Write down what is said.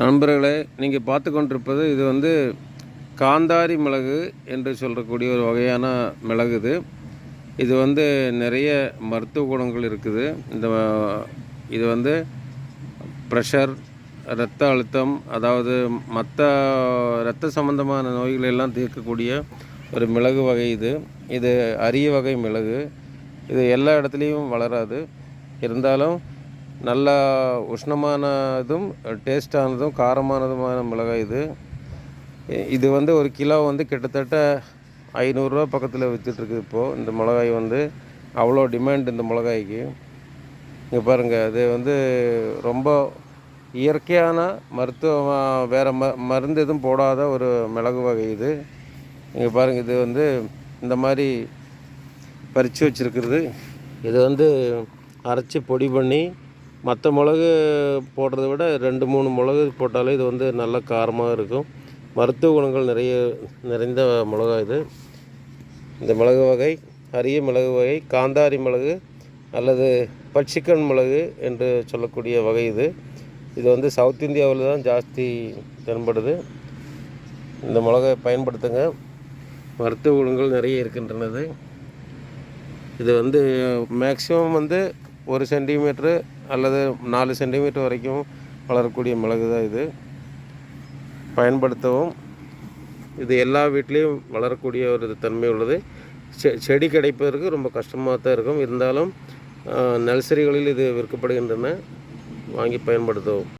நண்பர்களே நீங்கள் பார்த்து கொண்டிருப்பது இது வந்து காந்தாரி மிளகு என்று சொல்லக்கூடிய ஒரு வகையான மிளகு இது. இது வந்து நிறைய மருத்துவ குணங்கள் இருக்குது. இந்த இது வந்து ப்ரெஷர் இரத்த அழுத்தம் அதாவது மற்ற இரத்த சம்பந்தமான நோய்களை எல்லாம் தீர்க்கக்கூடிய ஒரு மிளகு வகை இது. இது அரிய வகை மிளகு. இது எல்லா இடத்துலையும் வளராது. இருந்தாலும் நல்ல உஷ்ணமானதும் டேஸ்டானதும் காரமானதுமான மிளகாய் இது. இது வந்து ஒரு கிலோ வந்து கிட்டத்தட்ட ஐநூறுரூவா பக்கத்தில் விற்றுட்ருக்கு இப்போது இந்த மிளகாய் வந்து. அவ்வளோ டிமாண்ட் இந்த மிளகாய்க்கு. இங்கே பாருங்கள் அது வந்து ரொம்ப இயற்கையான மருத்துவ வேறு ம மருந்து எதுவும் போடாத ஒரு மிளகு வகை இது. இங்கே பாருங்கள் இது வந்து இந்த மாதிரி பறித்து வச்சுருக்கிறது. இது வந்து அரைச்சி பொடி பண்ணி மற்ற மிளகு போடுறத விட ரெண்டு மூணு மிளகு போட்டாலே இது வந்து நல்ல காரமாக இருக்கும். மருத்துவ குணங்கள் நிறைய நிறைந்த மிளகா இது. இந்த மிளகு வகை அரிய மிளகு வகை காந்தாரி மிளகு அல்லது பட்சிக்கன் மிளகு என்று சொல்லக்கூடிய வகை இது. இது வந்து சவுத் இந்தியாவில் தான் ஜாஸ்தி தென்படுது. இந்த மிளகை பயன்படுத்துங்க. மருத்துவ குணங்கள் நிறைய இருக்கின்றனது. இது வந்து மேக்ஸிமம் வந்து ஒரு சென்டிமீட்ரு அல்லது நாலு சென்டிமீட்டர் வரைக்கும் வளரக்கூடிய மிளகு தான் இது. பயன்படுத்தவும். இது எல்லா வீட்லேயும் வளரக்கூடிய ஒரு தன்மை உள்ளது. செ செடி கிடைப்பதற்கு ரொம்ப கஷ்டமாக தான் இருக்கும். இருந்தாலும் நர்சரிகளில் இது விற்கப்படுகின்றன. வாங்கி பயன்படுத்தவும்.